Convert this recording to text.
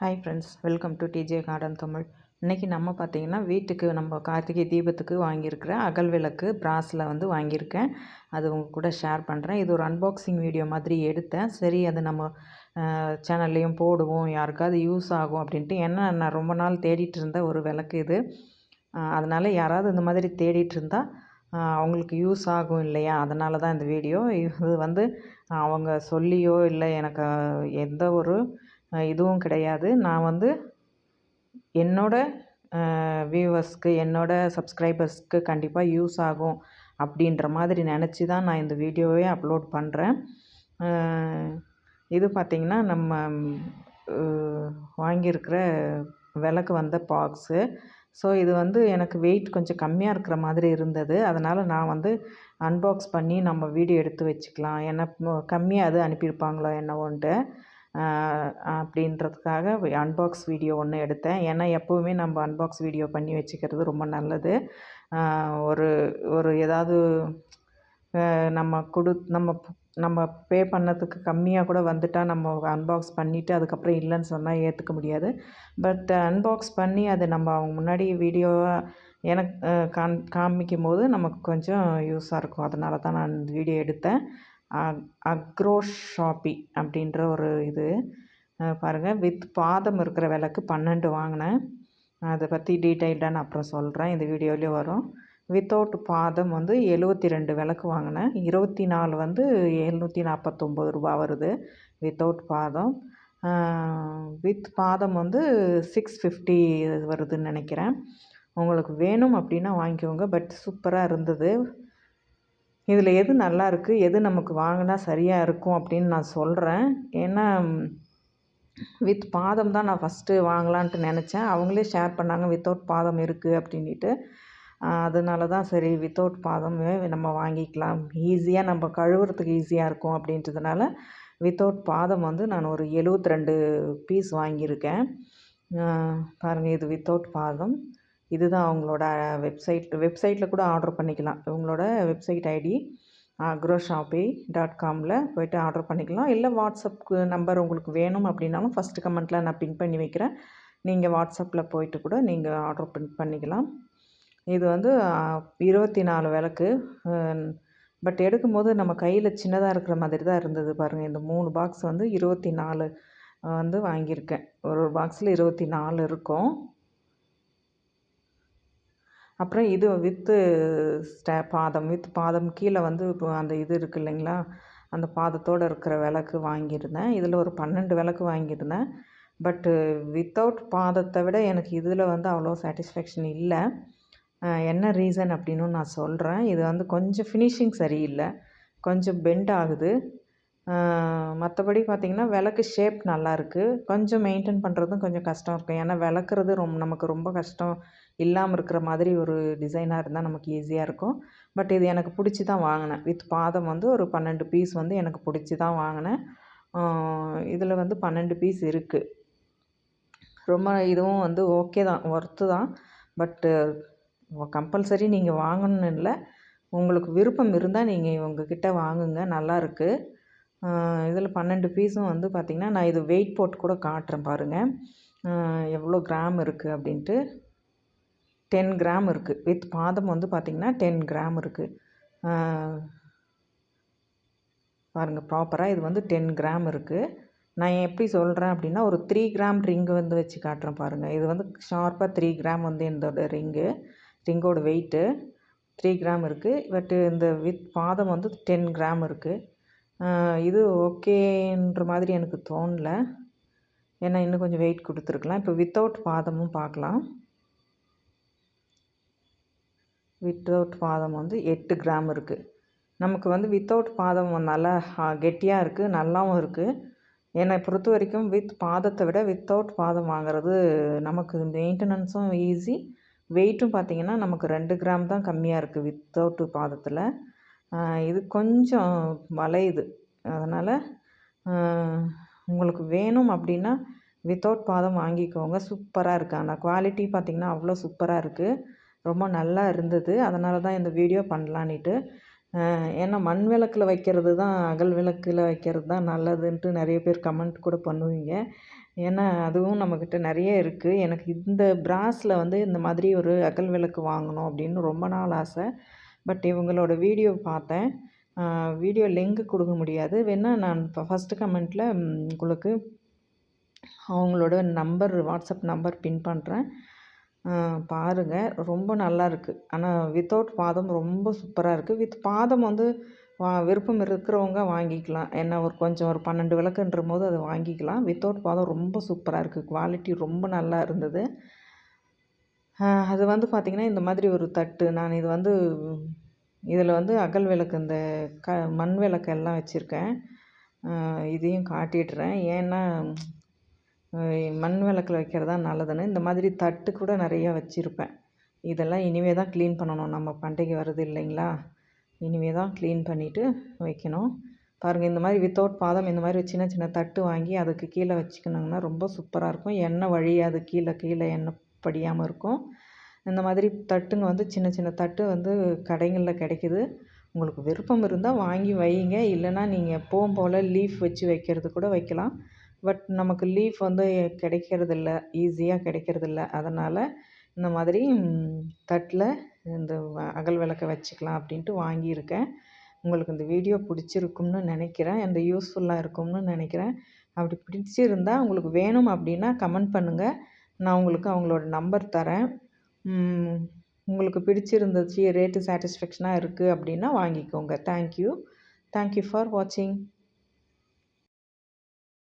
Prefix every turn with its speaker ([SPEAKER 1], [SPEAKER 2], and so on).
[SPEAKER 1] Hi friends welcome to DJ garden Tamil இன்றைக்கி நம்ம பார்த்திங்கன்னா வீட்டுக்கு நம்ம கார்த்திகை தீபத்துக்கு வாங்கியிருக்கிற அகல் விளக்கு பிராஸில் வந்து வாங்கியிருக்கேன். அது உங்கள் கூட ஷேர் பண்ணுறேன் இது ஒரு அன்பாக்சிங் வீடியோ மாதிரி எடுத்தேன். சரி அது நம்ம சேனல்லையும் போடுவோம். யாருக்காவது யூஸ் ஆகும் அப்படின்ட்டு. ஏன்னா நான் ரொம்ப நாள் தேடிட்டு இருந்த ஒரு விளக்கு இது. அதனால் யாராவது இந்த மாதிரி தேடிட்டு இருந்தால் அவங்களுக்கு யூஸ் ஆகும் இல்லையா? அதனால தான் இந்த வீடியோ இது வந்து அவங்க சொல்லியோ இல்லை எனக்கு எந்த ஒரு இதுவும் கிடையாது. நான் வந்து என்னோடய வியூவர்ஸ்க்கு என்னோடய சப்ஸ்கிரைபர்ஸ்க்கு கண்டிப்பாக யூஸ் ஆகும் அப்படின்ற மாதிரி நினச்சி தான் நான் இந்த வீடியோவே அப்லோட் பண்ணுறேன் இது பார்த்திங்கன்னா நம்ம வாங்கியிருக்கிற விளக்கு வந்த பாக்ஸு ஸோ இது வந்து எனக்கு வெயிட் கொஞ்சம் கம்மியாக இருக்கிற மாதிரி இருந்தது. அதனால் நான் வந்து அன்பாக்ஸ் பண்ணி நம்ம வீடியோ எடுத்து வச்சுக்கலாம். ஏன்னா கம்மியாக அது அனுப்பியிருப்பாங்களோ என்னவோன்ட்டு. அப்படின்றதுக்காக அன்பாக்ஸ் வீடியோ ஒன்று எடுத்தேன். ஏன்னா எப்போவுமே நம்ம அன்பாக்ஸ் வீடியோ பண்ணி வச்சுக்கிறது ரொம்ப நல்லது. ஒரு ஒரு ஏதாவது நம்ம கொடு நம்ம நம்ம பே பண்ணதுக்கு கம்மியாக கூட வந்துட்டால் நம்ம அன்பாக்ஸ் பண்ணிவிட்டு அதுக்கப்புறம் இல்லைன்னு சொன்னால் ஏற்றுக்க முடியாது. பட் அன்பாக்ஸ் பண்ணி அது நம்ம அவங்க முன்னாடி வீடியோவாக எனக்கு காம் காமிக்கும் போது நமக்கு கொஞ்சம் யூஸாக இருக்கும். அதனால தான் நான் வீடியோ எடுத்தேன். அக்ரோ ஷாப்பி அப்படின்ற ஒரு இது. பாருங்கள் வித் பாதம் இருக்கிற விளக்கு பன்னெண்டு வாங்கினேன். அதை பற்றி டீட்டெயில்டாக நான் அப்புறம் சொல்கிறேன் இந்த வீடியோலேயே வரும். வித்தவுட் பாதம் வந்து எழுபத்தி ரெண்டு விளக்கு வாங்கினேன். இருபத்தி நாலு வந்து எழுநூற்றி நாற்பத்தொம்பது ரூபா வருது வித்தவுட் பாதம். வித் பாதம் வந்து சிக்ஸ் ஃபிஃப்டி வருதுன்னு நினைக்கிறேன். உங்களுக்கு வேணும் அப்படின்னா வாங்கிக்கோங்க. பட் சூப்பராக இருந்தது. இதில் எது நல்லா இருக்குது எது நமக்கு வாங்கினா சரியாக இருக்கும் அப்படின்னு நான் சொல்கிறேன் ஏன்னா வித் பாதம் தான் நான் ஃபஸ்ட்டு வாங்கலான்ட்டு நினச்சேன். அவங்களே ஷேர் பண்ணாங்க வித்தவுட் பாதம் இருக்குது அப்படின்ட்டு அதனால தான் சரி வித்தவுட் பாதமே நம்ம வாங்கிக்கலாம். ஈஸியாக நம்ம கழுவுறதுக்கு ஈஸியாக இருக்கும் அப்படின்றதுனால வித்தவுட் பாதம் வந்து நான் ஒரு எழுவத்தி ரெண்டு பீஸ் வாங்கியிருக்கேன். பாருங்கள் இது வித்தவுட் பாதம். இதுதான் அவங்களோட வெப்சைட் வெப்சைட்டில் கூட ஆர்டர் பண்ணிக்கலாம். இவங்களோட website ID agro shoppe dot காமில் போய்ட்டு ஆர்டர் பண்ணிக்கலாம். இல்லை வாட்ஸ்அப்க்கு நம்பர் உங்களுக்கு வேணும் அப்படின்னாலும் ஃபஸ்ட்டு கமெண்ட்டில் நான் பின் பண்ணி வைக்கிறேன். நீங்கள் வாட்ஸ்அப்பில் போயிட்டு கூட நீங்கள் ஆர்டர் பின் பண்ணிக்கலாம். இது வந்து இருபத்தி நாலு விளக்கு. பட் எடுக்கும்போது நம்ம கையில் சின்னதாக இருக்கிற மாதிரி தான் இருந்தது பாருங்கள் இந்த மூணு பாக்ஸ் வந்து இருபத்தி நாலு வந்து வாங்கியிருக்கேன். ஒரு ஒரு பாக்ஸில் இருபத்தி நாலு இருக்கும். அப்புறம் இது வித்து ஸ்டே பாதம் வித் பாதம் கீழே வந்து இப்போ அந்த இது இருக்குது இல்லைங்களா? அந்த பாதத்தோடு இருக்கிற விளக்கு வாங்கியிருந்தேன். இதில் ஒரு பன்னெண்டு விளக்கு வாங்கியிருந்தேன். பட்டு வித்தவுட் பாதத்தை விட எனக்கு இதில் வந்து அவ்வளோ சாட்டிஸ்ஃபேக்ஷன் இல்லை. என்ன ரீசன் அப்படின்னு நான் சொல்கிறேன் இது வந்து கொஞ்சம் ஃபினிஷிங் சரியில்லை. கொஞ்சம் பெண்ட் ஆகுது. மற்றபடி பார்த்திங்கன்னா விளக்கு ஷேப் நல்லாயிருக்கு கொஞ்சம் மெயின்டைன் பண்ணுறதும் கொஞ்சம் கஷ்டம் இருக்கும். ஏன்னா விளக்குறது ரொம்ப நமக்கு ரொம்ப கஷ்டம் இல்லாமல் இருக்கிற மாதிரி ஒரு டிசைனாக இருந்தால் நமக்கு ஈஸியாக இருக்கும். பட் இது எனக்கு பிடிச்சி தான் வாங்கினேன். வித் பாதம் வந்து ஒரு பன்னெண்டு பீஸ் வந்து எனக்கு பிடிச்சி தான் வாங்கினேன் இதில் வந்து பன்னெண்டு பீஸ் இருக்குது ரொம்ப இதுவும் வந்து ஓகே தான். ஒர்த்து தான். பட்டு கம்பல்சரி நீங்கள் வாங்கணுன்னு இல்லை. உங்களுக்கு விருப்பம் இருந்தால் நீங்கள் இவங்கக்கிட்ட வாங்குங்க. நல்லாயிருக்கு இதில் பன்னெண்டு பீஸும் வந்து பார்த்திங்கன்னா நான் இது வெயிட் போட்டு கூட காட்டுறேன் பாருங்கள் எவ்வளோ கிராம் இருக்குது அப்படின்ட்டு. டென் கிராம் இருக்குது வித் பாதம் வந்து பார்த்திங்கன்னா டென் கிராம் இருக்குது பாருங்கள் ப்ராப்பராக இது வந்து டென் கிராம் இருக்குது நான் எப்படி சொல்கிறேன் அப்படின்னா ஒரு த்ரீ கிராம் ரிங்கு வந்து வச்சு காட்டுறேன் பாருங்கள் இது வந்து ஷார்ப்பாக த்ரீ கிராம் வந்து இதோட ரிங்கு ரிங்கோட வெயிட்டு த்ரீ கிராம் இருக்குது பட்டு இந்த வித் பாதம் வந்து டென் கிராம் இருக்குது இது ஓகேன்ற மாதிரி எனக்கு தோணல. ஏன்னா இன்னும் கொஞ்சம் வெயிட் கொடுத்துருக்கலாம். இப்போ வித்தவுட் பாதமும் பார்க்கலாம். வித்தவுட் பாதம் வந்து எட்டு கிராம் இருக்குது நமக்கு வந்து வித்தவுட் பாதம் நல்லா கெட்டியாக இருக்குது நல்லாவும் இருக்குது என்னை பொறுத்த வரைக்கும் வித் பாதத்தை விட வித்தவுட் பாதம் வாங்குறது நமக்கு மெயின்டெனன்ஸும் ஈஸி வெயிட்டும் பார்த்திங்கன்னா நமக்கு ரெண்டு கிராம் தான் கம்மியாக இருக்குது வித்தவுட்டு பாதத்தில். இது கொஞ்சம் வளையுது அதனால் உங்களுக்கு வேணும் அப்படின்னா வித்தவுட் பாதம் வாங்கிக்கோங்க. சூப்பராக இருக்குது அந்த குவாலிட்டி பார்த்திங்கன்னா அவ்வளோ சூப்பராக இருக்குது ரொம்ப நல்லா இருந்தது. அதனால தான் இந்த வீடியோ பண்ணலான்ட்டு ஏன்னா மண் விளக்கில் வைக்கிறது தான் அகல் விளக்கில் வைக்கிறது தான் நல்லதுன்ட்டு நிறைய பேர் கமெண்ட் கூட பண்ணுவீங்க. ஏன்னா அதுவும் நம்மக்கிட்ட நிறைய இருக்குது எனக்கு இந்த பிராஸில் வந்து இந்த மாதிரி ஒரு அகல் விளக்கு வாங்கணும் அப்படின்னு ரொம்ப நாள் ஆசை. பட் இவங்களோட வீடியோ பார்த்தேன். வீடியோ லிங்க் கொடுக்க முடியாது. வேணால் நான் இப்போ ஃபஸ்ட்டு கமெண்ட்டில் உங்களுக்கு அவங்களோட நம்பர் வாட்ஸ்அப் நம்பர் பின் பண்ணுறேன் பாருங்கள் ரொம்ப நல்லா இருக்குது ஆனால் வித்தவுட் பாதம் ரொம்ப சூப்பராக இருக்குது வித் பாதம் வந்து வா விருப்பம் இருக்கிறவங்க வாங்கிக்கலாம். என்ன ஒரு கொஞ்சம் ஒரு பன்னெண்டு விளக்குன்ற போது அதை வாங்கிக்கலாம். வித்தவுட் பாதம் ரொம்ப சூப்பராக இருக்குது குவாலிட்டி ரொம்ப நல்லா இருந்தது. அது வந்து பார்த்திங்கன்னா இந்த மாதிரி ஒரு தட்டு. நான் இது வந்து இதில் வந்து அகல் விளக்கு இந்த க மண் விளக்கு எல்லாம் வச்சுருக்கேன். இதையும் காட்டிடுறேன். ஏன்னா மண் விளக்கில் வைக்கிறது தான் நல்லதுன்னு. இந்த மாதிரி தட்டு கூட நிறையா வச்சுருப்பேன். இதெல்லாம் இனிமே தான் க்ளீன் பண்ணணும். நம்ம பண்டிகை வருது இல்லைங்களா? இனிமே தான் க்ளீன் பண்ணிவிட்டு வைக்கணும். பாருங்கள் இந்த மாதிரி வித்தவுட் பாதம் இந்த மாதிரி சின்ன சின்ன தட்டு வாங்கி அதுக்கு கீழே வச்சுக்கணுங்கன்னா ரொம்ப சூப்பராக இருக்கும். எண்ணெய் வழியாது. கீழே கீழே எண்ணெய் படியாமல் இருக்கும். இந்த மாதிரி தட்டுங்க வந்து சின்ன சின்ன தட்டு வந்து கடைங்களில் கிடைக்கிது. உங்களுக்கு விருப்பம் இருந்தால் வாங்கி வைங்க இல்லைன்னா நீங்கள் எப்பவும் போல் லீஃப் வச்சு வைக்கிறது கூட வைக்கலாம். பட் நமக்கு லீஃப் வந்து கிடைக்கிறதில்ல ஈஸியாக கிடைக்கிறதில்ல அதனால் இந்த மாதிரி தட்டில் இந்த அகல் விளக்க வச்சுக்கலாம் அப்படின்ட்டு வாங்கியிருக்கேன். உங்களுக்கு இந்த வீடியோ பிடிச்சிருக்கும்னு நினைக்கிறேன். இந்த யூஸ்ஃபுல்லாக இருக்கும்னு நினைக்கிறேன். அப்படி பிடிச்சிருந்தால் உங்களுக்கு வேணும் அப்படின்னா கமெண்ட் பண்ணுங்கள் நான் உங்களுக்கு அவங்களோட நம்பர் தரேன். உங்களுக்கு பிடிச்சிருந்துச்சு ரேட்டு சாட்டிஸ்ஃபேக்ஷனாக இருக்குது அப்படின்னா வாங்கிக்கோங்க. தேங்க்யூ தேங்க்யூ ஃபார் வாட்சிங்